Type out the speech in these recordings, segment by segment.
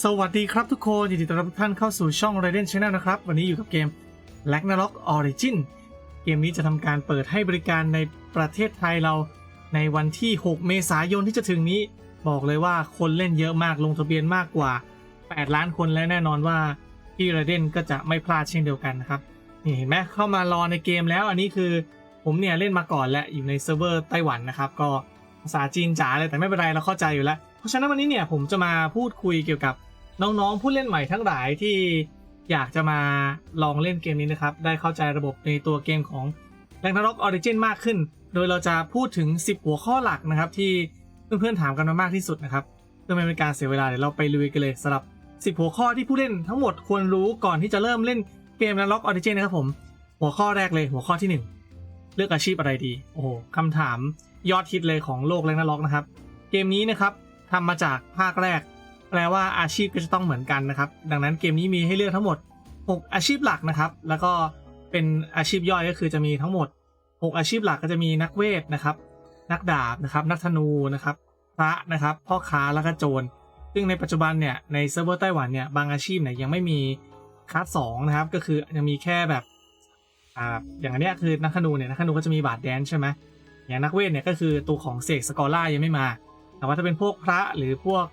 สวัสดีครับทุกคนยินดีต้อนรับทุกท่านเข้าสู่ช่อง Raiden Channel นะครับ วันนี้อยู่กับเกม Ragnarok Origin เกมนี้จะทำการเปิดให้บริการในประเทศไทยเราในวันที่ 6 เมษายนที่จะถึงนี้ บอกเลยว่าคนเล่นเยอะมากลงทะเบียนมากกว่า 8 ล้านคนและแน่นอนว่าพี่ Raiden ก็จะไม่พลาดเช่นเดียวกันนะครับนี่เห็นไหมเข้ามารอในเกมแล้วอันนี้คือผมเนี่ยเล่นมาก่อนและอยู่ในเซิร์ฟเวอร์ไต้หวันนะครับก็ภาษาจีนจ๋าเลยแต่ไม่เป็นไรเราเข้าใจอยู่แล้ว เพราะฉะนั้นวันนี้เนี่ยผมจะมาพูดคุยเกี่ยวกับน้องๆผู้เล่นใหม่ทั้งหลายที่อยากจะมาลองเล่นเกมนี้นะครับ ได้เข้าใจระบบในตัวเกมของ Ragnarok Origin มากขึ้น โดยเราจะพูดถึง 10 หัวข้อหลักนะครับ ที่เพื่อนๆถามกันมามากที่สุดนะครับเพื่อไม่เป็นการเสียเวลาเดี๋ยวเราไปลุยกันเลยสำหรับ 10 หัวข้อที่ผู้เล่นทั้งหมดควรรู้ก่อนที่จะเริ่มเล่นเกม Ragnarok Origin นะครับผม หัวข้อแรกเลยหัวข้อที่ 1 เลือกอาชีพอะไรดี โอ้โหคำถามยอดฮิตเลยของโลกแรงนรกนะครับ เกมนี้นะครับ ทำมาจากภาคแรก แปลว่าอาชีพก็จะต้องเหมือนกันนะครับ ดังนั้นเกมนี้มีให้เลือกทั้งหมด 6 อาชีพหลักนะครับ แล้วก็เป็นอาชีพย่อยก็คือจะมีทั้งหมด 6 อาชีพหลักก็จะมีนักเวทนะครับ นักดาบนะครับ นักธนูนะครับ พระนะครับ พ่อค้าแล้วก็โจร ซึ่งในปัจจุบันเนี่ยในเซิร์ฟเวอร์ไต้หวันเนี่ยบางอาชีพเนี่ยยังไม่มีคลาสสองนะครับ ก็คือยังมีแค่แบบอ่าอย่างอันเนี้ยคือนักธนูเนี่ยนักธนูก็จะมีบาดแดนใช่ไหมอย่างนักเวทเนี่ยก็คือตัวของเสกสกอล่ายังไม่มา แต่ว่าถ้าเป็นพวกพระหรือพวก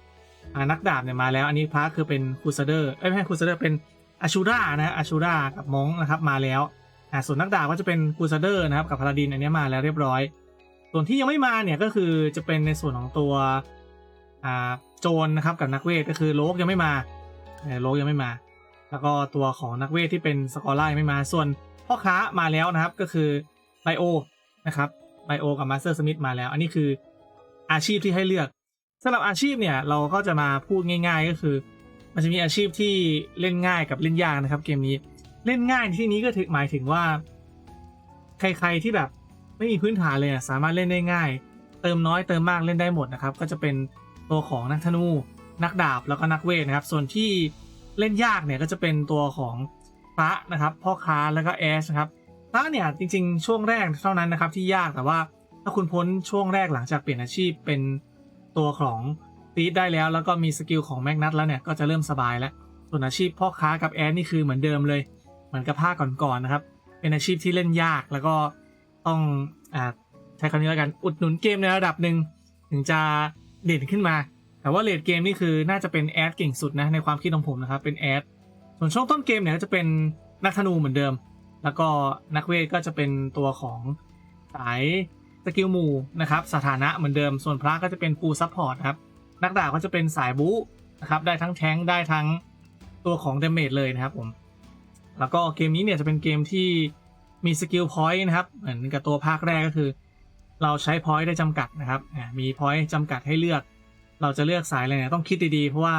นักดาบเนี่ยมาแล้ว อันนี้พระคือเป็นคูซเดอร์เอ้ยไม่ใช่คูซเดอร์เป็นอาชูรานะอาชูรากับมงนะครับมาแล้วอ่าส่วนนักดาบก็จะเป็นคูซเดอร์นะครับกับพาราดินอันนี้มาแล้วเรียบร้อย ส่วนที่ยังไม่มาเนี่ยก็คือจะเป็นในส่วนของตัวอ่าโจรนะครับกับนักเวทก็คือโลกยังไม่มาโลกยังไม่มา แล้วก็ตัวของนักเวทที่เป็นสกอล่ายังไม่มา ส่วนพ่อค้ามาแล้วนะครับก็คือไบโอนะครับไบโอกับมาสเตอร์สมิธมาแล้ว อันนี้คือ อาชีพที่ให้เลือกสำหรับอาชีพเนี่ยเราก็จะมาพูดง่าย ๆ ก็คือ มันจะมีอาชีพที่เล่นง่ายกับเล่นยากนะครับ เกมนี้เล่นง่ายที่นี้ก็ถึงหมายถึงว่า ใครๆที่แบบไม่มีพื้นฐานเลยสามารถเล่นได้ง่าย เติมน้อยเติมมากเล่นได้หมดนะครับ ก็จะเป็นตัวของนักธนู นักดาบแล้วก็นักเวทนะครับ ส่วนที่เล่นยากเนี่ยก็จะเป็นตัวของพระนะครับ พ่อค้าแล้วก็แอชนะครับพระเนี่ยจริง ๆ ช่วงแรกเท่านั้นนะครับที่ยากแต่ว่า ถ้าคุณพ้นช่วงแรกหลังจากเปลี่ยนอาชีพเป็นตัวของตีดได้แล้ว แล้วก็มีสกิลของแมกนัตแล้วเนี่ยก็จะเริ่มสบายแล้ว ส่วนอาชีพพ่อค้ากับแอชนี่คือเหมือนเดิมเลยเหมือนกับภาคก่อนๆนะครับ เป็นอาชีพที่เล่นยากแล้วก็ต้องอ่าใช้คำนี้แล้วกันอุดหนุนเกมในระดับหนึ่งถึงจะเด่นขึ้นมา แต่ว่าเลดเกมนี่คือน่าจะเป็นแอดเก่งสุดนะในความคิดของผมนะครับเป็นแอดส่วนช่วงต้นเกมเนี่ยก็จะเป็นนักธนูเหมือนเดิม แล้วก็นักเวทก็จะเป็นตัวของสาย กิลหมู่นะครับสถานะเหมือนเดิมส่วนพระก็จะเป็นฟูลซัพพอร์ตครับนักดาบก็จะเป็นสายบู๊นะครับได้ทั้งแทงได้ทั้งตัวของเดเมจเลยนะครับผมแล้วก็เกมนี้เนี่ยจะเป็นเกมที่มีสกิลพอยต์นะครับเหมือนกับตัวภาคแรกก็คือ เราใช้พอยต์ได้จำกัดนะครับมีพอยต์จำกัดให้เลือก เราจะเลือกสายอะไรเนี่ยต้องคิดดีๆ เพราะว่า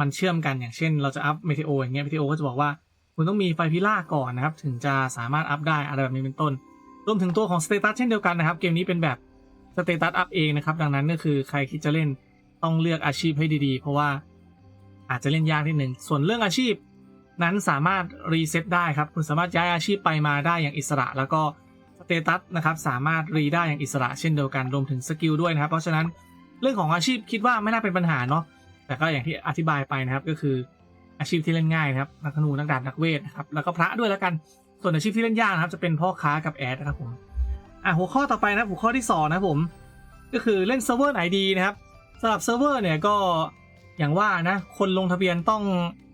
มันเชื่อมกันอย่างเช่น เราจะอัพเมทิโออย่างเงี้ยเมทิโอก็จะบอกว่า คุณต้องมีไฟพิล่าก่อนนะครับ ถึงจะสามารถอัพได้อะไรแบบนี้เป็นต้น รวมถึงตัวของสเตตัสเช่นเดียวกันนะครับ เกมนี้เป็นแบบสเตตัสอัพเองนะครับ ดังนั้นก็คือใครคิดจะเล่นต้องเลือกอาชีพให้ดีๆ เพราะว่าอาจจะเล่นยากนิดนึงส่วนเรื่องอาชีพนั้นสามารถรีเซ็ตได้ครับ คุณสามารถย้ายอาชีพไปมาได้อย่างอิสระ แล้วก็สเตตัสนะครับสามารถรีได้อย่างอิสระเช่นเดียวกันรวมถึงสกิลด้วยนะครับ เพราะฉะนั้นเรื่องของอาชีพคิดว่าไม่น่าเป็นปัญหาเนาะ แต่ก็อย่างที่อธิบายไปนะครับก็คืออาชีพที่เล่นง่ายนะครับนักธนูนักดาบนักเวทนะครับแล้วก็พระด้วยแล้วกัน ส่วนอาชีพที่เล่นยากนะครับจะเป็นพ่อค้ากับแอดนะครับผมอะหัวข้อต่อไปนะครับหัวข้อที่สองนะครับผมก็คือเล่นเซิร์ฟเวอร์ไหนดีนะครับสำหรับเซิร์ฟเวอร์เนี่ยก็อย่างว่านะคนลงทะเบียนต้อง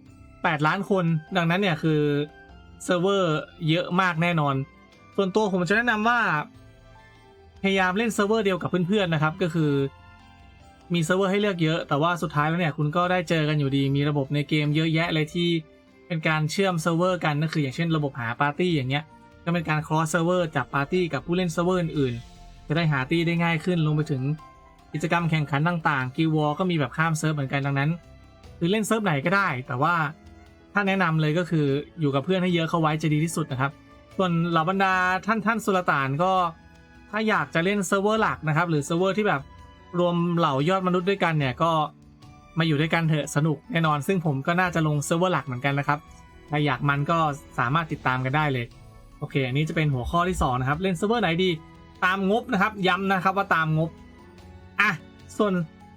8 ล้านคน ดังนั้นเนี่ยคือเซิร์ฟเวอร์เยอะมากแน่นอน ส่วนตัวผมจะแนะนำว่า พยายามเล่นเซิร์ฟเวอร์เดียวกับเพื่อนๆนะครับ ก็คือมีเซิร์ฟเวอร์ให้เลือกเยอะ แต่ว่าสุดท้ายแล้วเนี่ยคุณก็ได้เจอกันอยู่ดี มีระบบในเกมเยอะแยะเลยที่ เป็นการเชื่อมเซิร์ฟเวอร์กันก็คืออย่างเช่นระบบหาปาร์ตี้อย่างเงี้ยก็เป็นการ cross server จับปาร์ตี้กับผู้เล่นเซิร์ฟเวอร์อื่นๆ จะได้หาตี้ได้ง่ายขึ้นลงไปถึงกิจกรรมแข่งขันต่างๆกิวอก็มีแบบข้ามเซิร์ฟเหมือนกันดังนั้น คือเล่นเซิร์ฟไหนก็ได้ แต่ว่าถ้าแนะนำเลยก็คืออยู่กับเพื่อนให้เยอะเข้าไว้จะดีที่สุดนะครับ ส่วนเหล่าบรรดาท่านท่านสุลต่านก็ ถ้าอยากจะเล่นเซิร์ฟเวอร์หลักนะครับหรือเซิร์ฟเวอร์ที่แบบรวมเหล่ายอดมนุษย์ด้วยกันเนี่ยก็ มาอยู่ด้วยกันเถอะสนุกแน่นอน ซึ่งผมก็น่าจะลงเซิร์ฟเวอร์หลักเหมือนกันนะครับถ้าอยากมันก็สามารถติดตามกันได้เลยโอเค อันนี้จะเป็นหัวข้อที่2นะครับเล่นเซิร์ฟเวอร์ไหนดี ตามงบนะครับ ย้ำนะครับว่าตามงบอะส่วน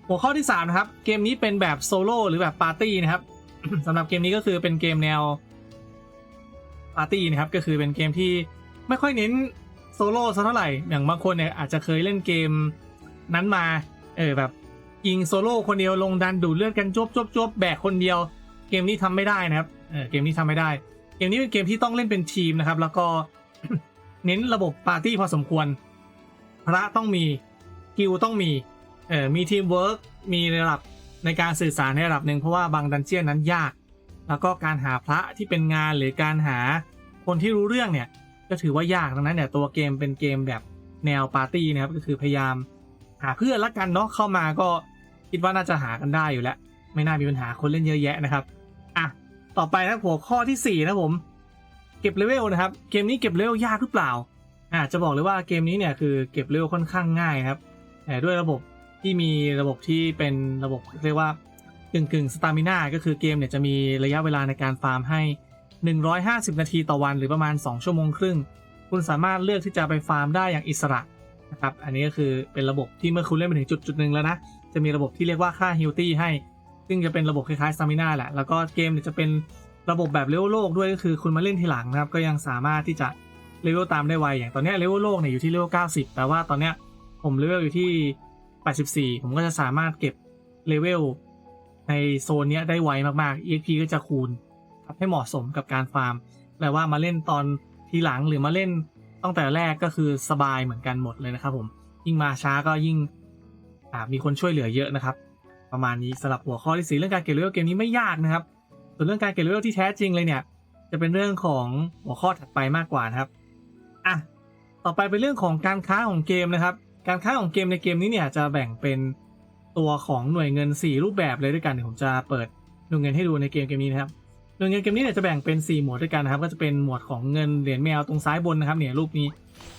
หัวข้อที่3นะครับเกมนี้เป็นแบบโซโล่หรือแบบปาร์ตี้นะครับสำหรับเกมนี้ก็คือเป็นเกมแนวปาร์ตี้นะครับก็คือเป็นเกมที่ไม่ค่อยเน้นโซโล่สักเท่าไหร่อย่างบางคนเนี่ยอาจจะเคยเล่นเกมนั้นมาเออแบบ ยิงโซโล่คนเดียวลงดันดูดเลือดกันจบจบจบแบกคนเดียว เกมนี้ทำไม่ได้นะครับเออเกมนี้ทำไม่ได้ เกมนี้เป็นเกมที่ต้องเล่นเป็นทีมนะครับ แล้วก็เน้นระบบปาร์ตี้พอสมควร พระต้องมีกิลต้องมีเออมีทีมเวิร์กมีระดับในการสื่อสารในระดับหนึ่งเพราะว่าบางดันเจียนนั้นยาก แล้วก็การหาพระที่เป็นงานหรือการหาคนที่รู้เรื่องเนี่ย ก็ถือว่ายากดังนั้นเนี่ยตัวเกมเป็นเกมแบบแนวปาร์ตี้นะครับก็คือพยายามหาเพื่อนละกันเนาะเข้ามาก็ คิดว่าน่าจะหากันได้อยู่แล้ว ไม่น่ามีปัญหาคนเล่นเยอะแยะนะครับอะต่อไปนะหัวข้อที่สี่นะผม เก็บเลเวลนะครับ เกมนี้เก็บเลเวลยากหรือเปล่าอะจะบอกเลยว่าเกมนี้เนี่ยคือเก็บเลเวลค่อนข้างง่ายครับแต่ด้วยระบบที่มีระบบที่เป็นระบบเรียกว่ากึ่งกึ่งสตามิน่าก็คือเกมเนี่ยจะมีระยะเวลาในการฟาร์มให้ 150 นาทีต่อวันหรือประมาณ 2 ชั่วโมงครึ่ง คุณสามารถเลือกที่จะไปฟาร์มได้อย่างอิสระนะครับ อันนี้ก็คือเป็นระบบที่เมื่อคุณเล่นไปถึงจุดจุดหนึ่งแล้วนะ จะมีระบบที่เรียกว่าค่าฮิลตี้ให้ ซึ่งจะเป็นระบบคล้ายๆสตามินาแหละ แล้วก็เกมเนี่ยจะเป็นระบบแบบเลเวลโลกด้วยก็คือคุณมาเล่นทีหลังนะครับ ก็ยังสามารถที่จะเลเวลตามได้ไว อย่างตอนนี้เลเวลโลกเนี่ยอยู่ที่เลเวล90 แต่ว่าตอนเนี้ยผมเลเวลอยู่ที่ 84 ผมก็จะสามารถเก็บเลเวลในโซนเนี้ยได้ไวมากๆ EXP ก็จะคูณครับให้เหมาะสมกับการฟาร์มแปลว่ามาเล่นตอนทีหลังหรือมาเล่นตั้งแต่แรกก็คือสบายเหมือนกันหมดเลยนะครับผม ยิ่งมาช้าก็ยิ่ง อ่ามีคนช่วยเหลือเยอะนะครับ ประมาณนี้สำหรับหัวข้อที่สี่เรื่องการเก็บเลเวลเกมนี้ไม่ยากนะครับ ส่วนเรื่องการเก็บเลเวลที่แท้จริงเลยเนี่ย จะเป็นเรื่องของหัวข้อถัดไปมากกว่านะครับอะต่อไปเป็นเรื่องของการค้าของเกมนะครับ การค้าของเกมในเกมนี้เนี่ยจะแบ่งเป็นตัวของหน่วยเงิน 4 รูปแบบเลยด้วยกันเดี๋ยวผมจะเปิดหน่วยเงินให้ดูในเกมเกมนี้นะครับหน่วยเงินเกมนี้เนี่ยจะแบ่งเป็น 4 หมวดด้วยกันนะครับ ก็จะเป็นหมวดของเงินเหรียญแมวตรงซ้ายบนนะครับเนี่ยรูปนี้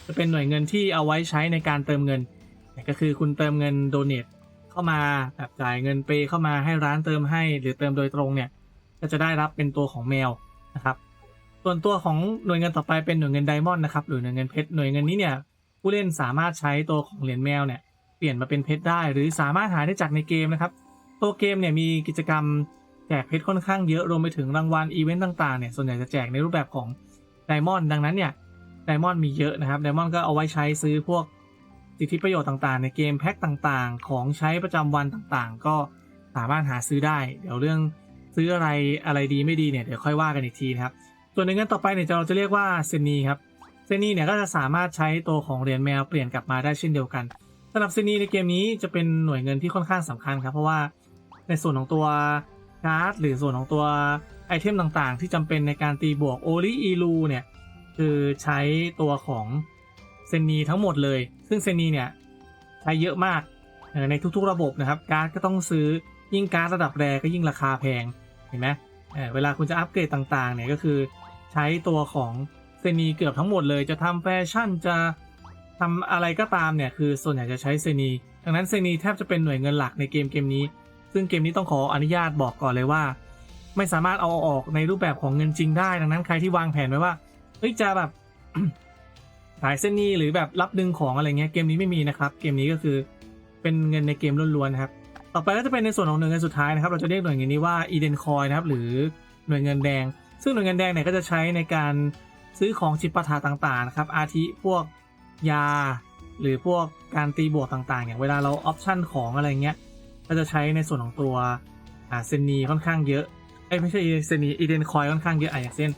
จะเป็นหน่วยเงินที่เอาไว้ใช้ในการเติมเงิน ก็คือคุณเติมเงินโดเน a เข้ามาแบบจ่ายเงินเปย์เข้ามาให้ร้านเติมให้ หรือเติมโดยตรงเนี่ย ก็จะได้รับเป็นตัวของแมวนะครับ ส่วนตัวของหน่วยเงินต่อไปเป็นหน่วยเงินไดมอนด์นะครับหรือหน่วยเงินเพชรหน่วยเงินนี้เนี่ยผู้เล่นสามารถใช้ตัวของเหรียญแมวเนี่ยเปลี่ยนมาเป็นเพชรได้ หรือสามารถหาได้จากในเกมนะครับ ตัวเกมเนี่ยมีกิจกรรมแจกเพชรค่อนข้างเยอะรวมไปถึงรางวัลอีเวนต์ต่างๆเนี่ยส่วนใหญ่จะแจกในรูปแบบของไดมอนด์ดังนั้นเนี่ยไดมอนด์มีเยอะนะครับไดมอนด์ก็เอาไว้ใช้ซื้อพวก สิทธิประโยชน์ต่างๆ ในเกมแพ็คต่างๆ ของใช้ประจำวันต่างๆ ก็สามารถหาซื้อได้ เดี๋ยวเรื่องซื้ออะไรอะไรดีไม่ดีเนี่ยเดี๋ยวค่อยว่ากันอีกทีนะครับ ส่วนในเงินต่อไปเนี่ยเราจะเรียกว่าเซนีครับเซนีเนี่ยก็จะสามารถใช้ตัวของเหรียญแมวเปลี่ยนกลับมาได้เช่นเดียวกันสำหรับเซนีในเกมนี้จะเป็นหน่วยเงินที่ค่อนข้างสำคัญครับ เพราะว่าในส่วนของตัวการ์ดหรือส่วนของตัวไอเทมต่างๆ ที่จำเป็นในการตีบวกโอลิอีลูเนี่ยคือใช้ตัวของเซนีทั้งหมดเลย ซึ่งเซนีเนี่ยใช้เยอะมากในทุกๆระบบนะครับ การ์ดก็ต้องซื้อยิ่งการ์ดระดับแรก็ยิ่งราคาแพงเห็นไหมเเวลาคุณจะอัปเกรดต่างๆเนี่ยก็คือใช้ตัวของเซนีเกือบทั้งหมดเลยจะทำแฟชั่นจะทำอะไรก็ตามเนี่ยคือส่วนใหญ่จะใช้เซนีดังนั้นเซนีแทบจะเป็นหน่วยเงินหลักในเกมเกมนี้ ซึ่งเกมนี้ต้องขออนุญาตบอกก่อนเลยว่า ไม่สามารถเอาออกในรูปแบบของเงินจริงได้ ดังนั้นใครที่วางแผนไว้ว่าเฮ้ยจะแบบ ขายเซนีหรือแบบรับดึงของอะไรเงี้ยเกมนี้ไม่มีนะครับ เกมนี้ก็คือเป็นเงินในเกมล้วนๆนะครับ ต่อไปก็จะเป็นในส่วนของหน่วยเงินสุดท้ายนะครับ เราจะเรียกหน่วยเงินนี้ว่า Eden Coin นะครับหรือหน่วยเงินแดง ซึ่งหน่วยเงินแดงเนี่ยก็จะใช้ในการซื้อของจิปาถะต่างๆนะครับ อาทิพวกยา หรือพวกการตีบวกต่างๆ อย่างเวลาเราออปชั่นของอะไรเงี้ย ก็จะใช้ในส่วนของตัวอ่าเซนีค่อนข้างเยอะ เอ้ไม่ใช่เซนีอีเดนคอยค่อนข้างเยอะอะอย่างเช่น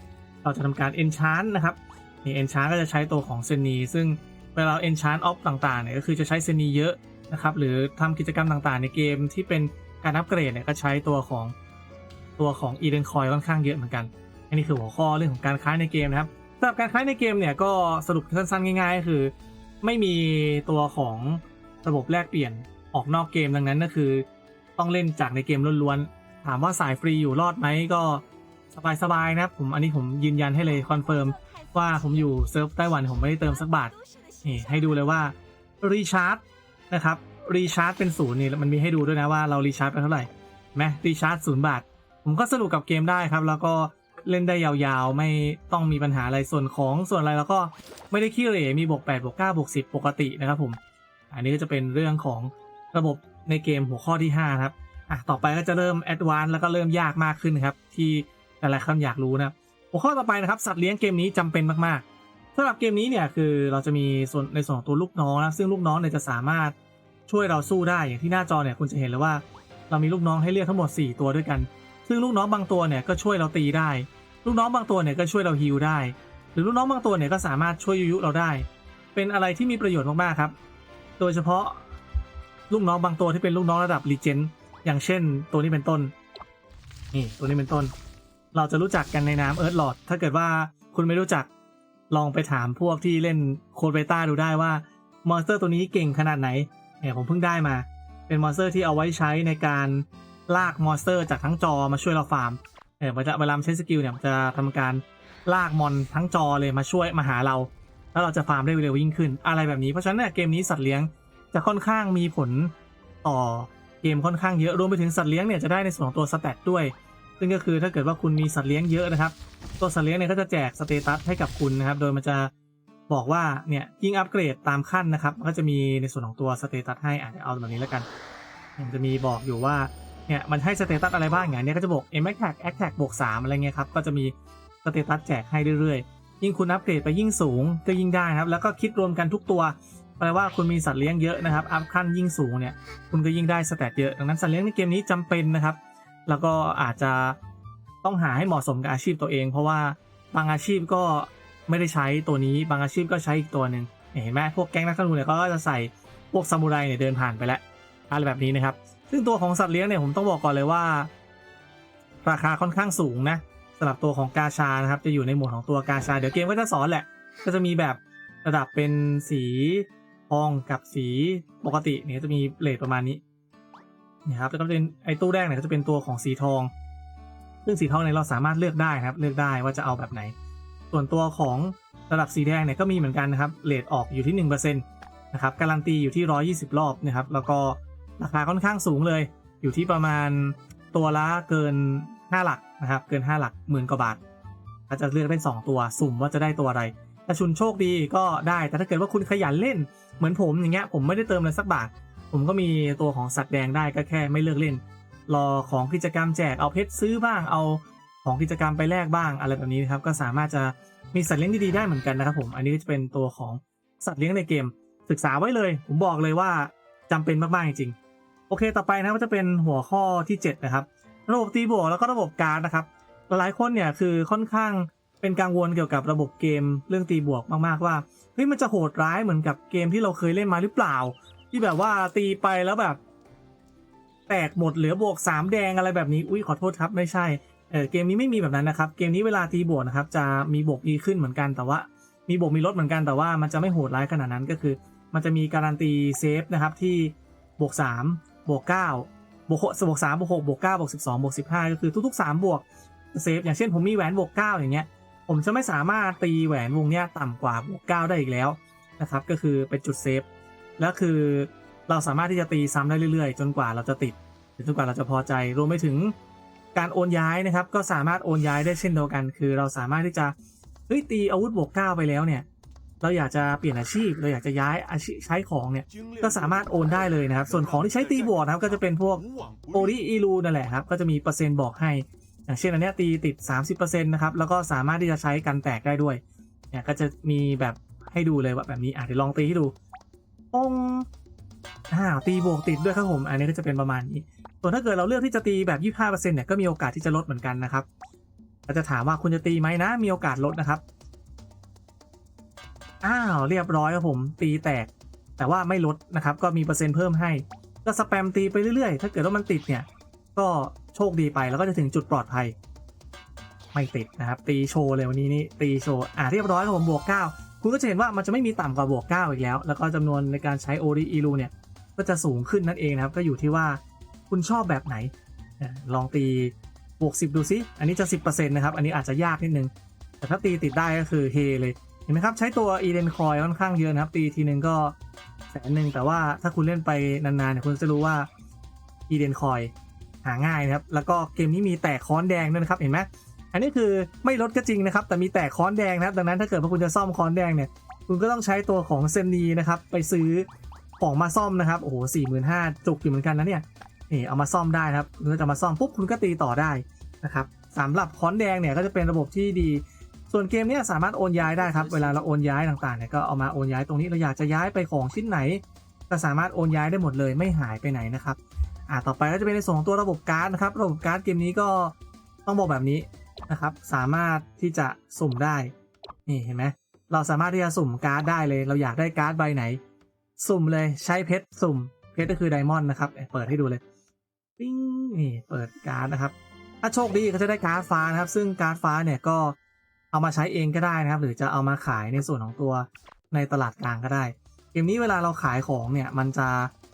เราจะทำการ enchant นะครับ นี่ enchant ก็จะใช้ตัวของเซนีซึ่งเวลาเรา enchant off ต่างๆเนี่ยก็คือจะใช้เซนีเยอะนะครับหรือทำกิจกรรมต่างๆ ในเกมที่เป็นการอัปเกรดเนี่ยก็ใช้ตัวของตัวของอีเดนคอยค่อนข้างเยอะเหมือนกัน อันนี้คือหัวข้อเรื่องของการค้าในเกมนะครับสำหรับการค้าในเกมเนี่ยก็สรุปสั้นๆง่ายๆก็คือ ไม่มีตัวของระบบแลกเปลี่ยนออกนอกเกมดังนั้นก็คือ ต้องเล่นจากในเกมล้วนๆถามว่าสายฟรีอยู่รอดไหมก็สบายๆนะครับผมอันนี้ผมยืนยันให้เลยคอนเฟิร์ม ว่าผมอยู่เซิร์ฟไต้หวันผมไม่ได้เติมสักบาทนี่ให้ดูเลยว่ารีชาร์จนะครับรีชาร์จเป็นศูนย์นี่มันมีให้ดูด้วยนะว่าเรารีชาร์จไปเท่าไหร่ไหมรีชาร์จศูนย์บาท ผมก็สนุกกับเกมได้ครับ แล้วก็เล่นได้ยาวๆ ไม่ต้องมีปัญหาอะไรส่วนของส่วนอะไรแล้วก็ไม่ได้ขี้เหร่มีบวก8บวก9บวก10 ปกตินะครับผม อันนี้ก็จะเป็นเรื่องของระบบในเกมหัวข้อที่5ครับอะต่อไปก็จะเริ่มแอดวานซ์แล้วก็เริ่มยากมากขึ้นครับ ที่หลายๆคนอยากรู้นะครับ หัวข้อต่อไปนะครับสัตว์เลี้ยงเกมนี้จำเป็นมากๆสำหรับเกมนี้เนี่ยคือเราจะมีส่วนในส่วนของตัวลูกน้องนะซึ่งลูกน้องเนี่ยจะสามารถช่วยเราสู้ได้อย่างที่หน้าจอเนี่ยคุณจะเห็นเลยว่า เรามีลูกน้องให้เลือกทั้งหมด 4 ตัวด้วยกัน ซึ่งลูกน้องบางตัวเนี่ยก็ช่วยเราตีได้ ลูกน้องบางตัวเนี่ยก็ช่วยเราฮิลได้ หรือลูกน้องบางตัวเนี่ยก็สามารถช่วยยุยุเราได้ เป็นอะไรที่มีประโยชน์มากๆครับ โดยเฉพาะลูกน้องบางตัวที่เป็นลูกน้องระดับลีเจนอย่างเช่น ตัวนี้เป็นต้นนี่ตัวนี้เป็นต้น เราจะรู้จักกันในนามเอิร์ธลอดถ้าเกิดว่าคุณไม่รู้จักลองไปถามพวกที่เล่นโคดเบต้าดูได้ว่ามอนสเตอร์ตัวนี้เก่งขนาดไหนเนี่ยผมเพิ่งได้มา เป็นมอนสเตอร์ที่เอาไว้ใช้ในการลากมอนสเตอร์จากทั้งจอมาช่วยเราฟาร์มเออมันจะเวลาใช้สกิลเนี่ยจะทำการลากมอนทั้งจอเลยมาช่วยมาหาเรา แล้วเราจะฟาร์มได้เร็วยิ่งขึ้น อะไรแบบนี้เพราะฉะนั้นเนี่ยเกมนี้สัตว์เลี้ยงจะค่อนข้างมีผลต่อเกมค่อนข้างเยอะรวมไปถึงสัตว์เลี้ยงเนี่ยจะได้ในส่วนของตัวสแตทด้วย ซึ่งก็คือถ้าเกิดว่าคุณมีสัตว์เลี้ยงเยอะนะครับ ตัวสัตว์เลี้ยงเนี่ยก็จะแจกสเตตัสให้กับคุณนะครับ โดยมันจะบอกว่าเนี่ยยิ่งอัปเกรดตามขั้นนะครับก็จะมีในส่วนของตัวสเตตัสให้อาจจะเอาแบบนี้แล้วกันมันจะมีบอกอยู่ว่าเนี่ยมันให้สเตตัสอะไรบ้างอย่างเนี้ยก็จะบอก m a c t a g a t t a c บวก3อะไรเงี้ยครับก็จะมีสเตตัสแจกให้เรื่อยๆ ยิ่งคุณอัปเกรดไปยิ่งสูงก็ยิ่งได้นะครับ แล้วก็คิดรวมกันทุกตัวแปลว่าคุณมีสัตว์เลี้ยงเยอะนะครับอัพขั้นยิ่งสูงเนี่ยคุณก็ยิ่งได้สเตตเยอะดังนั้นสัตว์เลี้ยงในเกมนี้จำเป็นนะครับ แล้วก็อาจจะต้องหาให้เหมาะสมกับอาชีพตัวเอง เพราะว่าบางอาชีพก็ไม่ได้ใช้ตัวนี้บางอาชีพก็ใช้อีกตัวหนึ่งเห็นไหมพวกแก๊งนักธนูเนี่ยก็จะใส่พวกซามูไรเนี่ยเดินผ่านไปแล้วอะไรแบบนี้นะครับ ซึ่งตัวของสัตว์เลี้ยงเนี่ยผมต้องบอกก่อนเลยว่า ราคาค่อนข้างสูงนะสำหรับตัวของกาชานะครับจะอยู่ในหมวดของตัวกาชา เดี๋ยวเกมก็จะสอนแหละ ก็จะมีแบบระดับเป็นสีทองกับสีปกติเนี่ยจะมีเลทประมาณนี้ นี่ครับแล้วก็เป็นไอ้ตู้แรกเนี่ยก็จะเป็นตัวของสีทอง ซึ่งสีทองเนี่ยเราสามารถเลือกได้นะครับ เลือกได้ว่าจะเอาแบบไหน ส่วนตัวของระดับสีแดงเนี่ยก็มีเหมือนกันนะครับเลทออกอยู่ที่ 1%นะครับการันตีอยู่ที่ 120 รอบนะครับ แล้วก็ราคาค่อนข้างสูงเลย อยู่ที่ประมาณตัวละเกิน 5 หลักนะครับ เกิน 5 หลักหมื่นกว่าบาทก็จะเลือกได้ 2 ตัวสุ่มว่าจะได้ตัวอะไรถ้าชุนโชคดีก็ได้ แต่ถ้าเกิดว่าคุณขยันเล่นเหมือนผมอย่างเงี้ยผมไม่ได้เติมเลยสักบาท ผมก็มีตัวของสัตว์แดงได้ก็แค่ไม่เลือกเล่น รอของกิจกรรมแจกเอาเพชรซื้อบ้างเอาของกิจกรรมไปแลกบ้างอะไรแบบนี้นะครับก็สามารถจะมีสัตว์เลี้ยงดีๆได้เหมือนกันนะครับผมอันนี้ก็จะเป็นตัวของสัตว์เลี้ยงในเกม ศึกษาไว้เลย ผมบอกเลยว่าจำเป็นมากๆจริงๆโอเคต่อไปนะก็จะเป็นหัวข้อที่ 7 นะครับ ระบบตีบวกแล้วก็ระบบการดนะครับหลายคนเนี่ยคือค่อนข้างเป็นกังวลเกี่ยวกับระบบเกมเรื่องตีบวกมากๆว่าเฮ้ยมันจะโหดร้ายเหมือนกับเกมที่เราเคยเล่นมาหรือเปล่า ที่แบบว่าตีไปแล้วแบบ แตกหมดเหลือบวก3แดงอะไรแบบนี้อุ้ยขอโทษครับไม่ใช่เออเกมนี้ไม่มีแบบนั้นนะครับ เกมนี้เวลาตีบวกนะครับ จะมีบวกดีขึ้นเหมือนกันแต่ว่า มีบวกมีลดเหมือนกันแต่ว่ามันจะไม่โหดร้ายขนาดนั้นก็คือ มันจะมีการันตีเซฟนะครับที่บวก3บวก9บวก6บวก3บวก6บวก9บวก12บวก15 ก็คือทุกๆ 3 บวกเซฟอย่างเช่นผมมีแหวนบวก9อย่างเงี้ย ผมจะไม่สามารถตีแหวนวงเนี้ยต่ำกว่าบวก9ได้อีกแล้วนะครับ ก็คือเป็นจุดเซฟ แล้วคือเราสามารถที่จะตีซ้ำได้เรื่อยๆ จนกว่าเราจะติดจนกว่าเราจะพอใจรวมไปถึงการโอนย้ายนะครับ ก็สามารถโอนย้ายได้เช่นเดียวกัน คือเราสามารถที่จะเฮ้ยตีอาวุธบวก9ไปแล้วเนี่ย เราอยากจะเปลี่ยนอาชีพเราอยากจะย้ายอาชีพใช้ของเนี่ยก็สามารถโอนได้เลยนะครับ ส่วนของที่ใช้ตีบวกนะครับก็จะเป็นพวกโอริอีรูนั่นแหละครับก็จะมีเปอร์เซ็นต์บอกให้ อย่างเช่นอันนี้ตีติด 30%นะครับแล้วก็สามารถที่จะใช้กันแตกได้ด้วยเนี่ยก็จะมีแบบให้ดูเลยว่าแบบนี้อะเดี๋ยวลองตีให้ดู องอ่าตีบวกติดด้วยครับผม อันนี้ก็จะเป็นประมาณนี้ ส่วนถ้าเกิดเราเลือกที่จะตีแบบ 25%เนี่ย ก็มีโอกาสที่จะลดเหมือนกันนะครับเราจะถามว่าคุณจะตีไหมนะ มีโอกาสลดนะครับ อ้าว เรียบร้อยครับผม ตีแตก แต่ว่าไม่ลดนะครับ ก็มีเปอร์เซ็นต์เพิ่มให้ ก็สแปมตีไปเรื่อยๆ ถ้าเกิดว่ามันติดเนี่ย ก็โชคดีไป แล้วก็จะถึงจุดปลอดภัย ไม่ติดนะครับ ตีโชว์เลยวันนี้นี่ ตีโชว์ อ่าเรียบร้อยครับผม บวก 9 คุณก็จะเห็นว่ามันจะไม่มีต่ำกว่าบวก 9 อีกแล้ว แล้วก็จำนวนในการใช้โอริอีรูเนี่ย ก็จะสูงขึ้นนั่นเองนะครับ ก็อยู่ที่ว่าคุณชอบแบบไหน ลองตีบวก 10 ดูซิ อันนี้จะ 10%นะครับ อันนี้อาจจะยากนิดนึง แต่ถ้าตีติดได้ก็คือเฮเลย เห็นไหมครับ ใช้ตัวอีเดนคอยค่อนข้างเยอะนะครับ ตีทีนึงก็แสนหนึ่ง แต่ว่าถ้าคุณเล่นไปนานๆเนี่ยคุณจะรู้ว่าอีเดนคอยหาง่ายนะครับ แล้วก็เกมนี้มีแตกค้อนแดงด้วยนะครับ เห็นไหม อันนี้คือไม่ลดก็จริงนะครับ แต่มีแตกค้อนแดงนะครับ ดังนั้นถ้าเกิดว่าคุณจะซ่อมค้อนแดงเนี่ย คุณก็ต้องใช้ตัวของเซนนีนะครับ ไปซื้อของมาซ่อมนะครับ โอ้โหสี่หมื่นห้าจุกอยู่เหมือนกันนะเนี่ย นี่เอามาซ่อมได้นะครับเมื่อจะมาซ่อมปุ๊บคุณก็ตีต่อได้นะครับสำหรับค้อนแดงเนี่ยก็จะเป็นระบบที่ดี ส่วนเกมเนี้สามารถโอนย้ายได้ครับ เวลาเราโอนย้ายต่างๆเนี่ยก็เอามาโอนย้ายตรงนี้เราอยากจะย้ายไปของชิ้นไหน ก็สามารถโอนย้ายได้หมดเลยไม่หายไปไหนนะครับ อ่าต่อไปก็จะเป็นในส่วนของตัวระบบการ์ดนะครับ ระบบการ์ดเกมนี้ก็ต้องบอกแบบนี้ นะครับ สามารถที่จะสุ่มได้ นี่เห็นไหมเราสามารถที่จะสุ่มการ์ดได้เลย เราอยากได้การ์ดใบไหน สุ่มเลยใช้เพชรสุ่ม เพชรก็คือไดมอนด์นะครับเอ่อเปิดให้ดูเลยปิ้งนี่เปิดการ์ดนะครับ ถ้าโชคดีก็จะได้การ์ดฟ้านะครับ ซึ่งการ์ดฟ้าเนี่ยก็เอามาใช้เองก็ได้นะครับ หรือจะเอามาขายในส่วนของตัวในตลาดกลางก็ได้เกมนี้เวลาเราขายของเนี่ยมันจะ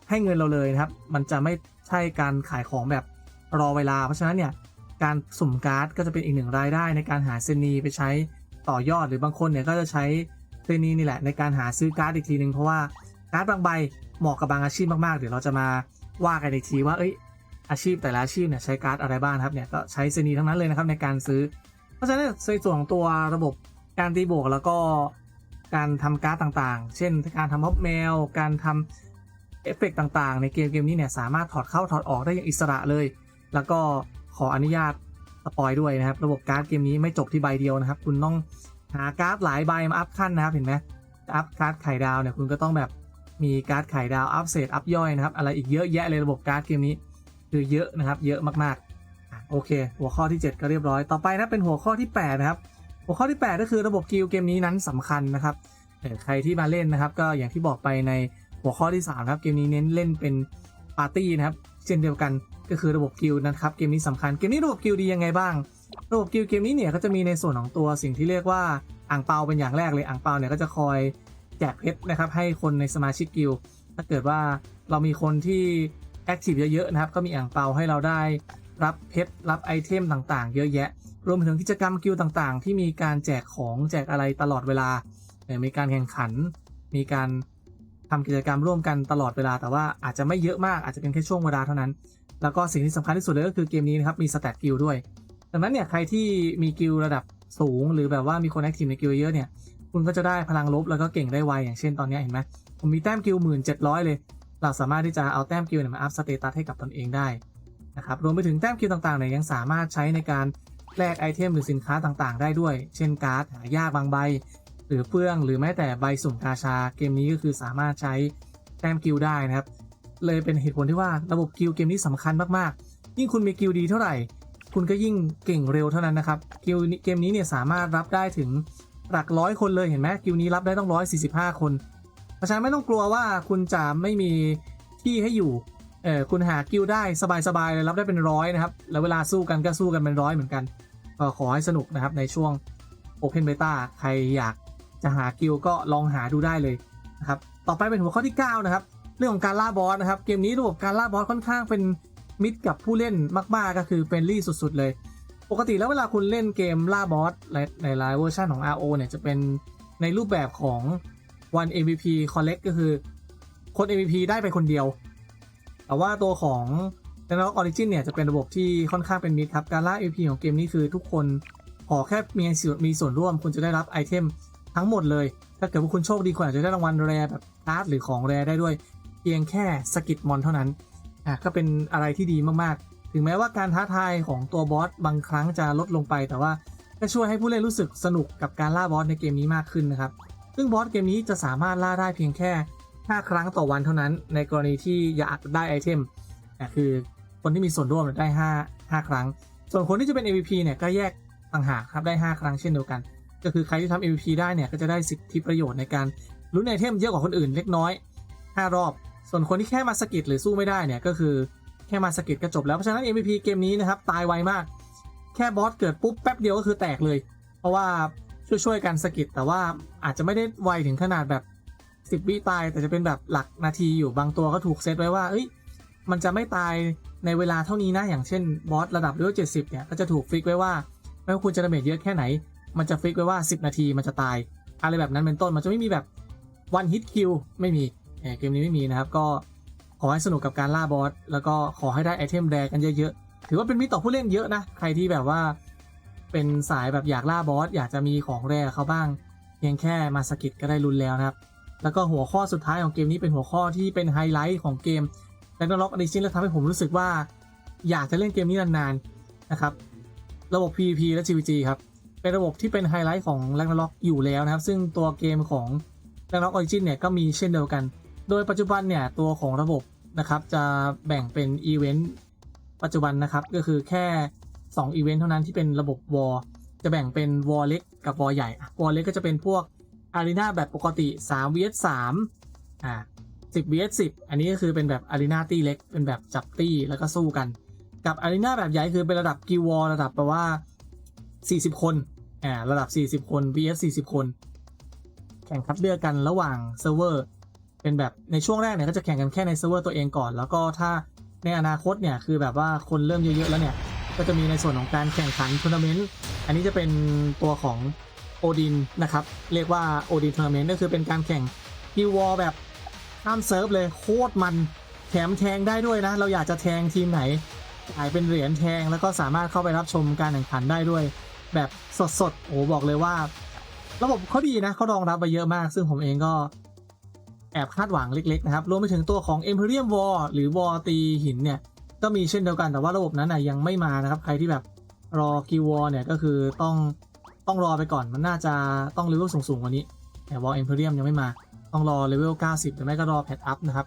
ให้เงินเราเลยนะครับ มันจะไม่ใช่การขายของแบบรอเวลา เพราะฉะนั้นเนี่ย การสุ่มการ์ดก็จะเป็นอีกหนึ่งรายได้ในการหาเซนีไปใช้ต่อยอดหรือบางคนเนี่ยก็จะใช้เซนีนี่แหละในการหาซื้อการ์ดอีกทีหนึ่งเพราะว่าการ์ดบางใบเหมาะกับบางอาชีพมากๆ เดี๋ยวเราจะมาว่ากันอีกทีว่าเอ้ยอาชีพแต่ละอาชีพเนี่ยใช้การ์ดอะไรบ้างครับเนี่ยก็ใช้เซนีทั้งนั้นเลยนะครับในการซื้อ เพราะฉะนั้นในส่วนของตัวระบบการตีบวกแล้วก็การทำการ์ดต่างๆ เช่น การทำม็อบแมว การทำเอฟเฟกต์ต่างๆ ในเกมเกมนี้เนี่ยสามารถถอดเข้าถอดออกได้อย่างอิสระเลย แล้วก็ ขออนุญาตสปอยด้วยนะครับ ระบบการ์ดเกมนี้ไม่จบที่ใบเดียวนะครับ คุณต้องหาการ์ดหลายใบมาอัพขั้นนะครับเห็นไหมอัพการ์ดไข่ดาวเนี่ยคุณก็ต้องแบบมีการ์ดไข่ดาวอัพเศษอัพย่อยนะครับ อะไรอีกเยอะแยะเลยระบบการ์ดเกมนี้ คือเยอะนะครับ เยอะมากๆโอเค หัวข้อที่ 7 ก็เรียบร้อยต่อไปนะเป็นหัวข้อที่ 8 นะครับ หัวข้อที่ 8 ก็คือระบบกิลด์เกมนี้นั้นสำคัญนะครับใครที่มาเล่นนะครับ ก็อย่างที่บอกไปในหัวข้อที่3ครับเกมนี้เน้นเล่นเป็นปาร์ตี้นะครับ เช่นเดียวกันก็คือระบบกิลด์นะครับเกมนี้สำคัญเกมนี้ระบบกิลดียังไงบ้าง ระบบกิลด์เกมนี้เนี่ยก็จะมีในส่วนของตัวสิ่งที่เรียกว่าอ่างเปาเป็นอย่างแรกเลยอ่างเปาเนี่ยก็จะคอยแจกเพชรนะครับให้คนในสมาชิกกิลด์ถ้าเกิดว่าเรามีคนที่แอคทีฟเยอะๆนะครับก็มีอ่างเปาให้เราได้รับเพชรรับไอเทมต่างๆ เยอะแยะ รวมถึงกิจกรรมกิลด์ต่างๆ ที่มีการแจกของแจกอะไรตลอดเวลามีการแข่งขัน มีการ ทำกิจกรรมร่วมกันตลอดเวลา แต่ว่าอาจจะไม่เยอะมากอาจจะเป็นแค่ช่วงเวลาเท่านั้น แล้วก็สิ่งที่สำคัญที่สุดเลยก็คือเกมนี้นะครับมีสแตทกิลด้วยดังนั้นเนี่ยใครที่มีกิลระดับสูง หรือแบบว่ามีคนแอคทีฟในกิลเยอะเนี่ยคุณก็จะได้พลังลบแล้วก็เก่งได้ไวอย่างเช่นตอนนี้เห็นไหมผมมีแต้มกิลหมื่นเจ็ดร้อยเลย เราสามารถที่จะเอาแต้มกิลเนี่ยมาอัพสเตตัสให้กับตนเองได้นะครับรวมไปถึงแต้มกิลต่างๆเนี่ยยังสามารถใช้ในการแลกไอเทมหรือสินค้าต่างๆ ได้ด้วย เช่นการ์ดหายากบางใบ หรือเฟื่องหรือแม้แต่ใบสุ่มกาชาเกมนี้ก็คือสามารถใช้แต้มกิลได้นะครับ เลยเป็นเหตุผลที่ว่าระบบกิลเกมนี้สำคัญมากๆ ยิ่งคุณมีกิลดีเท่าไหร่ คุณก็ยิ่งเก่งเร็วเท่านั้นนะครับกิลเกมนี้เนี่ยสามารถรับได้ถึงหลักร้อยคนเลยเห็นไหมกิลนี้รับได้ต้องร้อยสี่สิบห้าคนเพราะฉะนั้นไม่ต้องกลัวว่าคุณจะไม่มีที่ให้อยู่เออคุณหากิลได้สบายๆเลยรับได้เป็นร้อยนะครับ แล้วเวลาสู้กันก็สู้กันเป็นร้อยเหมือนกันก็ขอให้สนุกนะครับในช่วง Open Beta ใครอยาก จะหากิลก็ลองหาดูได้เลยนะครับต่อไปเป็นหัวข้อที่ 9 นะครับ เรื่องของการล่าบอสนะครับ เกมนี้ระบบการล่าบอสค่อนข้างเป็นมิตรกับผู้เล่นมากๆ ก็คือเป็นรี่สุดๆเลย ปกติแล้วเวลาคุณเล่นเกมล่าบอสในหลายเวอร์ชันของ RO เนี่ยจะเป็นในรูปแบบของ one MVP collect ก็คือคน MVP ได้ไปคนเดียว แต่ว่าตัวของ d a n o k Origin เนี่ยจะเป็นระบบที่ค่อนข้างเป็นมิตรครับ การล่า MVP ของเกมนี้คือทุกคนขอแค่มีส่วนมีส่วนร่วม คุณจะได้รับไอเทม ทั้งหมดเลย ถ้าเกิดว่าคุณโชคดีคุณอาจจะได้รางวัลแรแบบการ์ดหรือของแรได้ด้วย เพียงแค่สกิดมอนเท่านั้นอะก็เป็นอะไรที่ดีมากๆ ถึงแม้ว่าการท้าทายของตัวบอสบางครั้งจะลดลงไป แต่ว่าก็ช่วยให้ผู้เล่นรู้สึกสนุกกับการล่าบอสในเกมนี้มากขึ้นนะครับ ซึ่งบอสเกมนี้จะสามารถล่าได้เพียงแค่ 5 ครั้งต่อวันเท่านั้น ในกรณีที่อยากได้ไอเทมอะคือคนที่มีส่วนร่วมได้ 5 5 ครั้ง ส่วนคนที่จะเป็น MVP เนี่ยก็แยกต่างหากครับได้ 5 ครั้งเช่นเดียวกัน ก็คือใครที่ทำ MVP ได้เนี่ยก็จะได้สิทธิประโยชน์ในการลุ้นไอเทมเยอะกว่าคนอื่นเล็กน้อย 5 รอบ ส่วนคนที่แค่มาสกิดหรือสู้ไม่ได้เนี่ยก็คือแค่มาสกิดก็จบแล้วเพราะฉะนั้น MVP เกมนี้นะครับตายไวมาก แค่บอสเกิดปุ๊บแป๊บเดียวก็คือแตกเลย เพราะว่าช่วยๆกันสกิดแต่ว่าอาจจะไม่ได้ไวถึงขนาดแบบ 10 วิตาย แต่จะเป็นแบบหลักนาทีอยู่บางตัวก็ถูกเซตไว้ว่าเอ้ยมันจะไม่ตายในเวลาเท่านี้นะอย่างเช่นบอสระดับเลเวล70เนี่ยก็จะถูกฟิกไว้ว่าไม่ว่าคุณจะดาเมจเยอะแค่ไหน มันจะฟิกไว้ว่า 10 นาทีมันจะตาย อะไรแบบนั้นเป็นต้นมันจะไม่มีแบบ one hit kill ไม่มีเกมนี้ไม่มีนะครับ ก็ขอให้สนุกกับการล่าบอสแล้วก็ขอให้ได้ไอเทมแรกันเยอะๆถือว่าเป็นมิตรต่อผู้เล่นเยอะนะใครที่แบบว่า เป็นสายแบบอยากล่าบอสอยากจะมีของแร่เขาบ้าง เพียงแค่มาสกิดก็ได้รุนแล้วนะครับ แล้วก็หัวข้อสุดท้ายของเกมนี้เป็นหัวข้อที่เป็นไฮไลท์ของเกม Ragnarok Edition และทำให้ผมรู้สึกว่า อยากจะเล่นเกมนี้นานๆนะครับ ระบบ PVP และ GVG ครับ เป็นระบบที่เป็นไฮไลท์ของ Ragnarok อยู่แล้วนะครับ ซึ่งตัวเกมของ Ragnarok Origin เนี่ยก็มีเช่นเดียวกัน โดยปัจจุบันเนี่ยตัวของระบบนะครับจะแบ่งเป็นอีเวนต์ปัจจุบันนะครับก็คือแค่2อีเวนต์เท่านั้นที่เป็นระบบวอลจะแบ่งเป็นวอลเล็กกับวอลใหญ่วอลเล็กก็จะเป็นพวกอารีนาแบบปกติ3 vs 3อ่า10 vs 10 อันนี้ก็คือเป็นแบบอารีนาตี้เล็ก เป็นแบบจับตี้แล้วก็สู้กัน กับอารีนาแบบใหญ่คือเป็นระดับกิวอลระดับแปลว่า 40 คน อ่าระดับ 40 คน vs 40 คน แข่งคัดเลือกกันระหว่างเซิร์ฟเวอร์เป็นแบบในช่วงแรกเนี่ยก็จะแข่งกันแค่ในเซิร์ฟเวอร์ตัวเองก่อน แล้วก็ถ้าในอนาคตเนี่ยคือแบบว่าคนเริ่มเยอะๆแล้วเนี่ยก็จะมีในส่วนของการแข่งขันทัวร์นาเมนต์อันนี้จะเป็นตัวของโอดินนะครับ เรียกว่าโอดินทัวร์นาเมนต์ก็คือเป็นการแข่งกิววอลแบบข้ามเซิร์ฟเลยโคตรมันแถมแทงได้ด้วยนะ เราอยากจะแทงทีมไหนจ่ายเป็นเหรียญแทงแล้วก็สามารถเข้าไปรับชมการแข่งขันได้ด้วย แบบสดๆ โอ้บอกเลยว่า ระบบเขาดีนะเขารองรับไปเยอะมาก ซึ่งผมเองก็แอบคาดหวังเล็ก ๆ นะครับ รวมไปถึงตัวของ Imperium War หรือ War ตีหินเนี่ย ก็มีเช่นเดียวกันแต่ว่าระบบนั้นนะยังไม่มานะครับ ใครที่แบบรอกิวอเนี่ยก็คือต้องต้องรอไปก่อนมันน่าจะต้องเลเวลสูงๆกว่านี้ แต่วอลเอ็มเพรียมยังไม่มา ต้องรอเลเวล 90 หรือไม่ก็รอแพทอัพนะครับ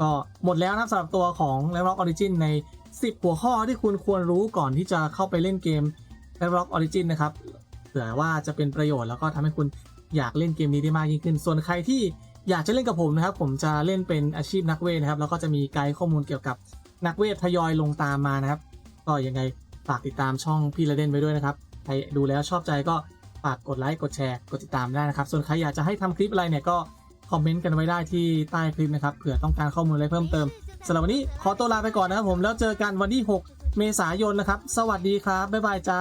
ก็หมดแล้วนะครับสำหรับตัวของ r a g n a r o k Origin ใน 10 หัวข้อที่คุณควรรู้ก่อนที่จะเข้าไปเล่นเกม r a g n a r o k Origin นะครับเผื่อว่าจะเป็นประโยชน์แล้วก็ทำให้คุณอยากเล่นเกมนี้ได้มากยิ่งขึ้น ส่วนใครที่อยากจะเล่นกับผมนะครับ ผมจะเล่นเป็นอาชีพนักเวทนะครับ แล้วก็จะมีไกด์ข้อมูลเกี่ยวกับนักเวททยอยลงตามมานะครับ ก็ยังไงฝากติดตามช่องพี่ระเด่นไว้ด้วยนะครับใครดูแล้วชอบใจก็ฝากกดไลค์กดแชร์กดติดตามได้นะครับ ส่วนใครอยากจะให้ทำคลิปอะไรเนี่ยก็คอมเมนต์กันไว้ได้ที่ใต้คลิปนะครับเผื่อต้องการข้อมูลอะไรเพิ่มเติมสำหรับวันนี้ขอตัวลาไปก่อนนะครับผมแล้วเจอกันวันที่ 6 เมษายนนะครับ สวัสดีครับ บ๊ายบายจ้า